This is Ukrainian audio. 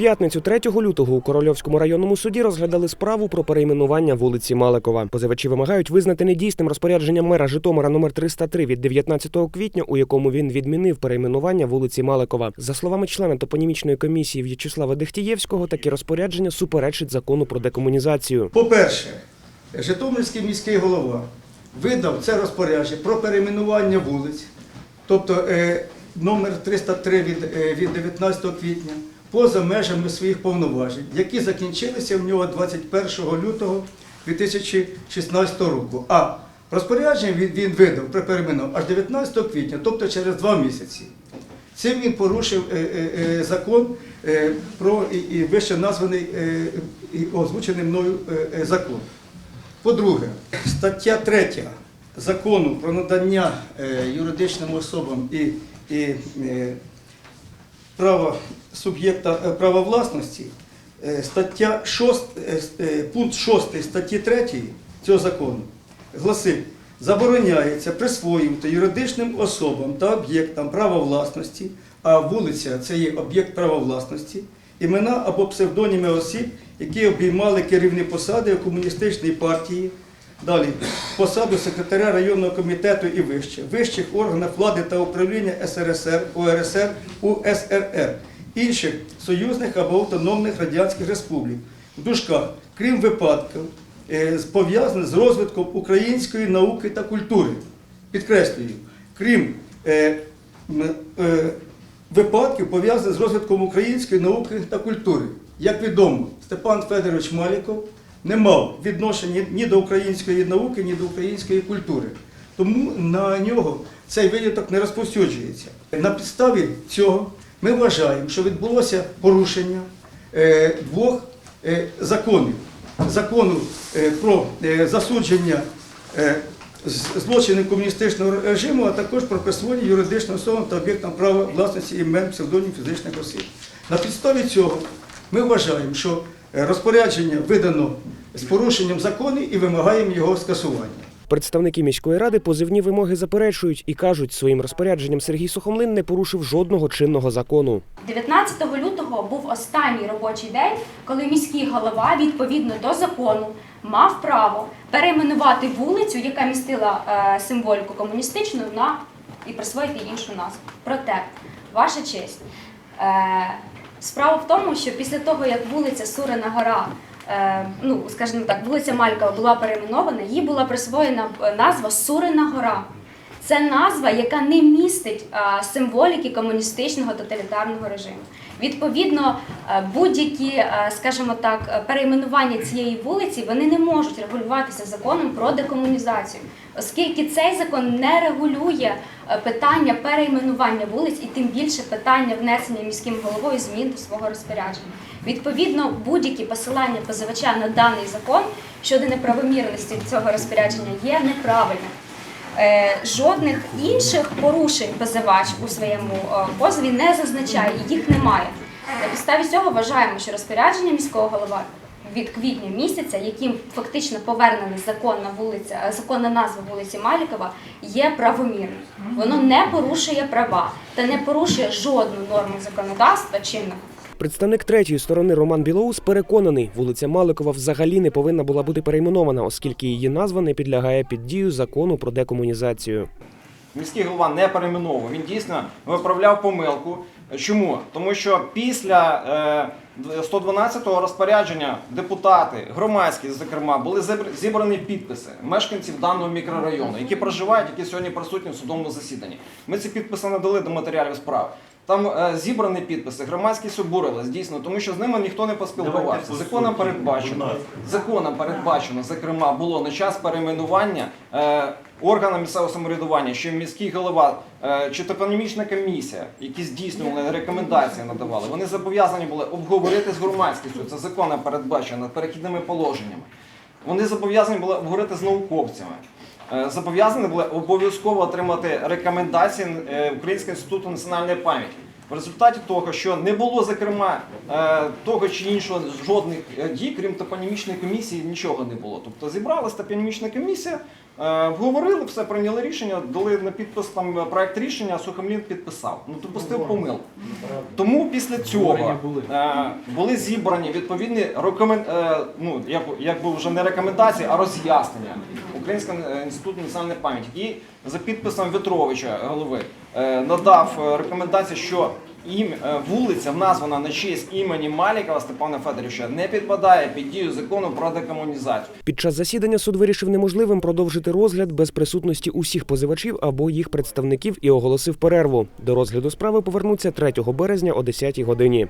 п'ятницю 3 лютого у Корольовському районному суді розглядали справу про перейменування вулиці Маликова. Позивачі вимагають визнати недійсним розпорядження мера Житомира номер 303 від 19 квітня, у якому він відмінив перейменування вулиці Маликова. За словами члена топонімічної комісії В'ячеслава Дехтієвського, таке розпорядження суперечить закону про декомунізацію. По-перше, Житомирський міський голова видав це розпорядження про перейменування вулиць, тобто е, номер 303 е, від 19 квітня, поза межами своїх повноважень, які закінчилися в нього 21 лютого 2016 року. А розпорядження він, видав про аж 19 квітня, тобто через два місяці. Цим він порушив е, е, е, закон про вище названий і озвучений мною закон. По-друге, стаття 3 закону про надання юридичним особам і, і права суб'єкта е, права власності, е, стаття 6, е, пункт 6 статті 3 цього закону гласить, забороняється присвоювати юридичним особам та об'єктам права власності, а вулиця це є об'єкт права власності, імена або псевдоніми осіб, які обіймали керівні посади у комуністичній партії, Далі. Посаду секретаря районного комітету і вище, вищих органів влади та управління СРСР, УРСР, УСРР, інших союзних або автономних радянських республік, в дужках, крім випадків, е, пов'язаних з розвитком української науки та культури. Підкреслюю, крім е, е, випадків, пов'язаних з розвитком української науки та культури. Як відомо, Степан Федорович Маліков не мав відношення ні до української науки, ні до української культури. Тому на нього цей виняток не розповсюджується. На підставі цього ми вважаємо, що відбулося порушення е, двох е, законів: закону е, про засудження з- злочинів комуністичного режиму, а також про присвоєння юридичним особам та об'єктам права власності імен псевдонім фізичних осіб. На підставі цього ми вважаємо, що розпорядження видано з порушенням закону і вимагаємо його скасування. Представники міської ради позивні вимоги заперечують і кажуть, своїм розпорядженням Сергій Сухомлин не порушив жодного чинного закону. 19 лютого був останній робочий день, коли міський голова відповідно до закону мав право перейменувати вулицю, яка містила е, символіку комуністичну, на і присвоїти іншу назву. Проте, ваша честь, е, справа в тому, що після того, як вулиця Сурена Гора, е, ну скажімо так, вулиця Малькова була перейменована, їй була присвоєна е, назва Сурена Гора. Це назва, яка не містить символіки комуністичного тоталітарного режиму. Відповідно, е, будь-які, е, скажімо так, е, перейменування цієї вулиці вони не можуть регулюватися законом про декомунізацію, оскільки цей закон не регулює питання перейменування вулиць і тим більше питання внесення міським головою змін до свого розпорядження. Відповідно, будь-які посилання позивача на даний закон щодо неправомірності цього розпорядження є неправильним. Е, Жодних інших порушень позивач у своєму е, позові не зазначає, їх немає. На підставі цього вважаємо, що розпорядження міського голова від квітня місяця, яким фактично повернена законна вулиця, е, законна назва вулиці Малікова, є правомірним. Воно не порушує права та не порушує жодну норму законодавства чинного. Представник третьої сторони Роман Білоус переконаний, вулиця Маликова взагалі не повинна була бути перейменована, оскільки її назва не підлягає під дію закону про декомунізацію. Міський голова не перейменовував, він дійсно виправляв помилку. Чому? Тому що після е, 112-го розпорядження депутати, громадські, зокрема, були зібр- зібрані підписи мешканців даного мікрорайону, які проживають, які сьогодні присутні в судовому засіданні. Ми ці підписи надали до матеріалів справ. Там е, зібрані підписи, громадськість обурилась дійсно, тому що з ними ніхто не поспілкувався. Законом передбачено, законом передбачено, зокрема, було на час перейменування е, органа місцевого самоврядування, що міський голова е, чи топонімічна комісія, які здійснювали рекомендації, надавали, вони зобов'язані були обговорити з громадськістю. Це законом передбачено перехідними положеннями. Вони зобов'язані були обговорити з науковцями. Е, Зобов'язані були обов'язково отримати рекомендації е, Українського інституту національної пам'яті. В результаті того, що не було, зокрема, е, того чи іншого жодних дій, крім топонімічної комісії, нічого не було. Тобто зібралася топонімічна комісія, Обговорили, все прийняли рішення, дали на підпис там проект рішення, Сухомлін підписав. Ну допустив помилку. Тому після цього були зібрані відповідні рекомен... ну, як, якби вже не рекомендації, а роз'яснення Українського е, інституту національної пам'яті, який за підписом Вітровича голови е, надав е, рекомендації, що ім, вулиця названа на честь імені Малікова Степана Федоровича не підпадає під дію закону про декомунізацію. Під час засідання суд вирішив неможливим продовжити розгляд без присутності усіх позивачів або їх представників і оголосив перерву. До розгляду справи повернуться 3 березня о 10 годині.